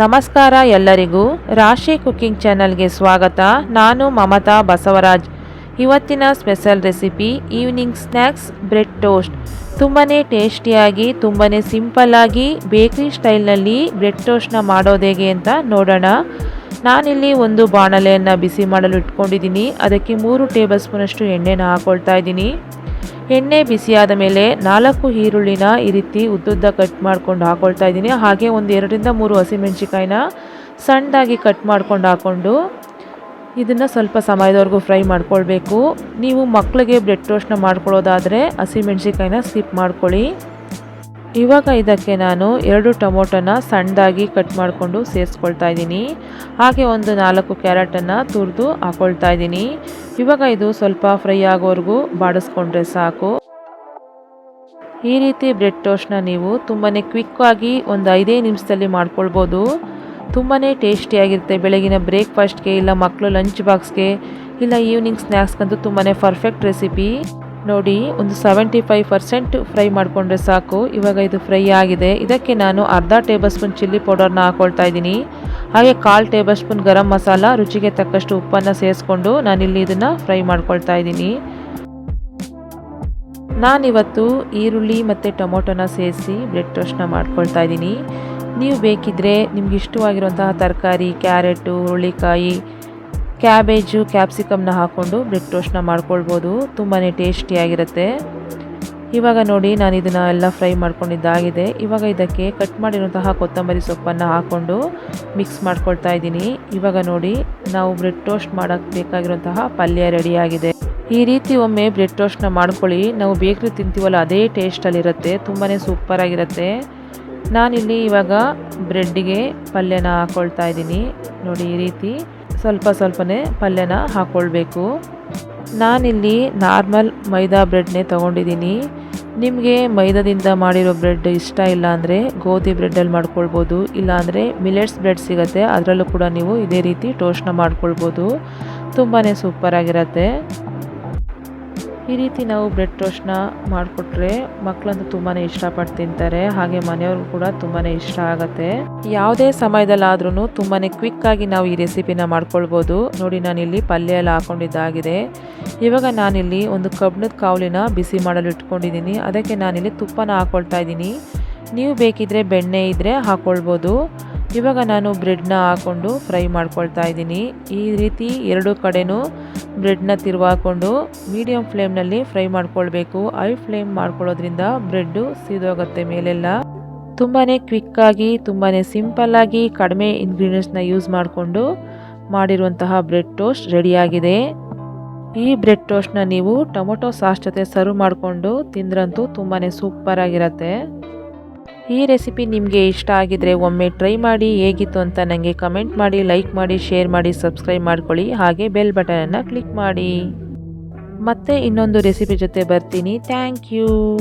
ನಮಸ್ಕಾರ ಎಲ್ಲರಿಗೂ ರಾಶಿ ಕುಕ್ಕಿಂಗ್ ಚಾನಲ್ಗೆ ಸ್ವಾಗತ. ನಾನು ಮಮತಾ ಬಸವರಾಜ್. ಇವತ್ತಿನ special recipe evening snacks bread toast. ತುಂಬಾ ಟೇಸ್ಟಿಯಾಗಿ ತುಂಬಾ ಸಿಂಪಲ್ಲಾಗಿ ಬೇಕ್ರಿ ಸ್ಟೈಲ್ನಲ್ಲಿ ಬ್ರೆಡ್ ಟೋಸ್ಟ್ನ ಮಾಡೋದು ಹೇಗೆ ಅಂತ ನೋಡೋಣ. ನಾನಿಲ್ಲಿ ಒಂದು ಬಾಣಲೆಯನ್ನು ಬಿಸಿ ಮಾಡಲು ಇಟ್ಕೊಂಡಿದ್ದೀನಿ. ಅದಕ್ಕೆ ಮೂರು ಟೇಬಲ್ ಸ್ಪೂನಷ್ಟು ಎಣ್ಣೆನ ಹಾಕ್ಕೊಳ್ತಾ ಇದ್ದೀನಿ. ಎಣ್ಣೆ ಬಿಸಿಯಾದ ಮೇಲೆ ನಾಲ್ಕು ಈರುಳ್ಳಿನ ಈ ರೀತಿ ಉದ್ದುದ್ದ ಕಟ್ ಮಾಡ್ಕೊಂಡು ಹಾಕೊಳ್ತಾ ಇದ್ದೀನಿ. ಹಾಗೆ ಒಂದು ಎರಡರಿಂದ ಮೂರು ಹಸಿಮೆಣ್ಸಿಕಾಯಿನ ಸಣ್ಣದಾಗಿ ಕಟ್ ಮಾಡ್ಕೊಂಡು ಹಾಕ್ಕೊಂಡು ಇದನ್ನು ಸ್ವಲ್ಪ ಸಮಯದವರೆಗೂ ಫ್ರೈ ಮಾಡ್ಕೊಳ್ಬೇಕು. ನೀವು ಮಕ್ಕಳಿಗೆ ಬ್ರೆಡ್ ಟೋಸ್ಟ್ನ ಮಾಡ್ಕೊಳ್ಳೋದಾದರೆ ಹಸಿಮೆಣ್ಸಿಕಾಯಿನ ಸ್ಕಿಪ್ ಮಾಡ್ಕೊಳ್ಳಿ. ಇವಾಗ ಇದಕ್ಕೆ ನಾನು ಎರಡು ಟೊಮೊಟೊನ ಸಣ್ಣದಾಗಿ ಕಟ್ ಮಾಡಿಕೊಂಡು ಸೇರಿಸ್ಕೊಳ್ತಾ ಇದ್ದೀನಿ. ಹಾಗೆ ಒಂದು ನಾಲ್ಕು ಕ್ಯಾರೆಟನ್ನು ತುರಿದು ಹಾಕೊಳ್ತಾ ಇದ್ದೀನಿ. ಇವಾಗ ಇದು ಸ್ವಲ್ಪ ಫ್ರೈ ಆಗೋವರೆಗೂ ಬಾಡಿಸ್ಕೊಂಡ್ರೆ ಸಾಕು. ಈ ರೀತಿ ಬ್ರೆಡ್ ಟೋಸ್ಟ್ನ ನೀವು ತುಂಬಾ ಕ್ವಿಕ್ಕಾಗಿ ಒಂದು ಐದೇ ನಿಮಿಷದಲ್ಲಿ ಮಾಡ್ಕೊಳ್ಬೋದು. ತುಂಬಾ ಟೇಸ್ಟಿಯಾಗಿರುತ್ತೆ ಬೆಳಗಿನ ಬ್ರೇಕ್ಫಾಸ್ಟ್ಗೆ ಇಲ್ಲ ಮಕ್ಕಳು ಲಂಚ್ ಬಾಕ್ಸ್ಗೆ ಇಲ್ಲ ಈವ್ನಿಂಗ್ ಸ್ನ್ಯಾಕ್ಸ್ಗಂತೂ ತುಂಬಾ ಪರ್ಫೆಕ್ಟ್ ರೆಸಿಪಿ. ನೋಡಿ, ಒಂದು ಸೆವೆಂಟಿ ಫೈವ್ ಪರ್ಸೆಂಟ್ ಫ್ರೈ ಮಾಡಿಕೊಂಡ್ರೆ ಸಾಕು. ಇವಾಗ ಇದು ಫ್ರೈ ಆಗಿದೆ. ಇದಕ್ಕೆ ನಾನು ಅರ್ಧ ಟೇಬಲ್ ಸ್ಪೂನ್ ಚಿಲ್ಲಿ ಪೌಡರ್ನ ಹಾಕ್ಕೊಳ್ತಾ ಇದ್ದೀನಿ. ಹಾಗೆ ಕಾಲು ಟೇಬಲ್ ಸ್ಪೂನ್ ಗರಂ ಮಸಾಲ, ರುಚಿಗೆ ತಕ್ಕಷ್ಟು ಉಪ್ಪನ್ನು ಸೇರಿಸ್ಕೊಂಡು ನಾನಿಲ್ಲಿ ಇದನ್ನು ಫ್ರೈ ಮಾಡ್ಕೊಳ್ತಾ ಇದ್ದೀನಿ. ನಾನಿವತ್ತು ಈರುಳ್ಳಿ ಮತ್ತು ಟೊಮೊಟೊನ ಸೇರಿಸಿ ಬ್ರೆಡ್ ಟೋಸ್ಟ್ನ ಮಾಡ್ಕೊಳ್ತಾ ಇದ್ದೀನಿ. ನೀವು ಬೇಕಿದ್ದರೆ ನಿಮ್ಗೆ ಇಷ್ಟವಾಗಿರುವಂತಹ ತರಕಾರಿ, ಕ್ಯಾರೆಟು, ಹುರುಳಿಕಾಯಿ ಕ್ಯಾಬೇಜು, ಕ್ಯಾಪ್ಸಿಕಮ್ನ ಹಾಕ್ಕೊಂಡು ಬ್ರೆಡ್ ಟೋಸ್ಟ್ನ ಮಾಡ್ಕೊಳ್ಬೋದು. ತುಂಬಾ ಟೇಸ್ಟಿಯಾಗಿರುತ್ತೆ. ಇವಾಗ ನೋಡಿ ನಾನು ಇದನ್ನು ಎಲ್ಲ ಫ್ರೈ ಮಾಡ್ಕೊಂಡಿದ್ದಾಗಿದೆ. ಇವಾಗ ಇದಕ್ಕೆ ಕಟ್ ಮಾಡಿರುವಂತಹ ಕೊತ್ತಂಬರಿ ಸೊಪ್ಪನ್ನು ಹಾಕ್ಕೊಂಡು ಮಿಕ್ಸ್ ಮಾಡ್ಕೊಳ್ತಾ ಇದ್ದೀನಿ. ಇವಾಗ ನೋಡಿ, ನಾವು ಬ್ರೆಡ್ ಟೋಸ್ಟ್ ಮಾಡೋಕ್ಕೆ ಬೇಕಾಗಿರುವಂತಹ ಪಲ್ಯ ರೆಡಿಯಾಗಿದೆ. ಈ ರೀತಿ ಒಮ್ಮೆ ಬ್ರೆಡ್ ಟೋಸ್ಟ್ನ ಮಾಡ್ಕೊಳ್ಳಿ. ನಾವು ಬೇಕರಿ ತಿಂತೀವಲ್ಲ, ಅದೇ ಟೇಸ್ಟಲ್ಲಿರುತ್ತೆ. ತುಂಬಾ ಸೂಪರಾಗಿರುತ್ತೆ. ನಾನಿಲ್ಲಿ ಇವಾಗ ಬ್ರೆಡ್ಡಿಗೆ ಪಲ್ಯನ ಹಾಕ್ಕೊಳ್ತಾ ಇದ್ದೀನಿ. ನೋಡಿ, ಈ ರೀತಿ. ಸ್ವಲ್ಪ ಸ್ವಲ್ಪನೇ ಪಲ್ಯನ ಹಾಕ್ಕೊಳ್ಬೇಕು ನಾನಿಲ್ಲಿ ನಾರ್ಮಲ್ ಮೈದಾ ಬ್ರೆಡ್ನೇ ತೊಗೊಂಡಿದ್ದೀನಿ. ನಿಮಗೆ ಮೈದಾದಿಂದ ಮಾಡಿರೋ ಬ್ರೆಡ್ ಇಷ್ಟ ಇಲ್ಲ ಅಂದರೆ ಗೋಧಿ ಬ್ರೆಡ್ಡಲ್ಲಿ ಮಾಡ್ಕೊಳ್ಬೋದು, ಇಲ್ಲಾಂದರೆ ಮಿಲೆಟ್ಸ್ ಬ್ರೆಡ್ ಸಿಗುತ್ತೆ, ಅದರಲ್ಲೂ ಕೂಡ ನೀವು ಇದೇ ರೀತಿ ಟೋಸ್ಟ್ನ ಮಾಡ್ಕೊಳ್ಬೋದು. ತುಂಬಾ ಸೂಪರಾಗಿರುತ್ತೆ. ಈ ರೀತಿ ನಾವು ಬ್ರೆಡ್ ಟೋಸ್ಟ್ನ ಮಾಡಿಕೊಟ್ರೆ ಮಕ್ಕಳಂತೂ ತುಂಬಾ ಇಷ್ಟಪಟ್ಟು ತಿಂತಾರೆ. ಹಾಗೆ ಮನೆಯವ್ರಿಗೂ ಕೂಡ ತುಂಬಾ ಇಷ್ಟ ಆಗುತ್ತೆ. ಯಾವುದೇ ಸಮಯದಲ್ಲಾದ್ರೂ ತುಂಬಾ ಕ್ವಿಕ್ಕಾಗಿ ನಾವು ಈ ರೆಸಿಪಿನ ಮಾಡ್ಕೊಳ್ಬೋದು. ನೋಡಿ, ನಾನಿಲ್ಲಿ ಪಲ್ಯ ಎಲ್ಲ ಹಾಕೊಂಡಿದ್ದಾಗಿದೆ. ಇವಾಗ ನಾನಿಲ್ಲಿ ಒಂದು ಕಬ್ಣದ ಕಾವಲಿನ ಬಿಸಿ ಮಾಡಲು ಇಟ್ಕೊಂಡಿದ್ದೀನಿ. ಅದಕ್ಕೆ ನಾನಿಲ್ಲಿ ತುಪ್ಪನ ಹಾಕೊಳ್ತಾ ಇದ್ದೀನಿ. ನೀವು ಬೇಕಿದ್ರೆ ಬೆಣ್ಣೆ ಇದ್ದರೆ ಹಾಕ್ಕೊಳ್ಬೋದು ಇವಾಗ ನಾನು ಬ್ರೆಡ್ನ ಹಾಕ್ಕೊಂಡು ಫ್ರೈ ಮಾಡ್ಕೊಳ್ತಾ ಇದ್ದೀನಿ. ಈ ರೀತಿ ಎರಡು ಕಡೆನೂ ಬ್ರೆಡ್ನ ತಿರುವಾಕೊಂಡು ಮೀಡಿಯಮ್ ಫ್ಲೇಮ್ನಲ್ಲಿ ಫ್ರೈ ಮಾಡ್ಕೊಳ್ಬೇಕು. ಹೈ ಫ್ಲೇಮ್ ಮಾಡ್ಕೊಳ್ಳೋದ್ರಿಂದ ಬ್ರೆಡ್ಡು ಸೀದೋಗುತ್ತೆ ಮೇಲೆಲ್ಲ. ತುಂಬಾ ಕ್ವಿಕ್ಕಾಗಿ ತುಂಬಾ ಸಿಂಪಲ್ಲಾಗಿ ಕಡಿಮೆ ಇಂಗ್ರೀಡಿಯೆಂಟ್ಸ್ನ ಯೂಸ್ ಮಾಡಿಕೊಂಡು ಮಾಡಿರುವಂತಹ ಬ್ರೆಡ್ ಟೋಸ್ಟ್ ರೆಡಿಯಾಗಿದೆ. ಈ ಬ್ರೆಡ್ ಟೋಸ್ಟ್ನ ನೀವು ಟೊಮೊಟೊ ಸಾಸ್ ಜೊತೆ ಸರ್ವ್ ಮಾಡಿಕೊಂಡು ತಿಂದ್ರಂತೂ ತುಂಬಾ ಸೂಪರಾಗಿರುತ್ತೆ ಈ ರೆಸಿಪಿ ನಿಮಗೆ ಇಷ್ಟ ಆಗಿದ್ರೆ ಒಮ್ಮೆ ಟ್ರೈ ಮಾಡಿ ಹೇಗಿತ್ತು ಅಂತ ನನಗೆ ಕಮೆಂಟ್ ಮಾಡಿ, ಲೈಕ್ ಮಾಡಿ, ಶೇರ್ ಮಾಡಿ, ಸಬ್ಸ್ಕ್ರೈಬ್ ಮಾಡ್ಕೊಳ್ಳಿ. ಹಾಗೆ ಬೆಲ್ ಬಟನನ್ನು ಕ್ಲಿಕ್ ಮಾಡಿ. ಮತ್ತೆ ಇನ್ನೊಂದು ರೆಸಿಪಿ ಜೊತೆ ಬರ್ತೀನಿ. Thank you.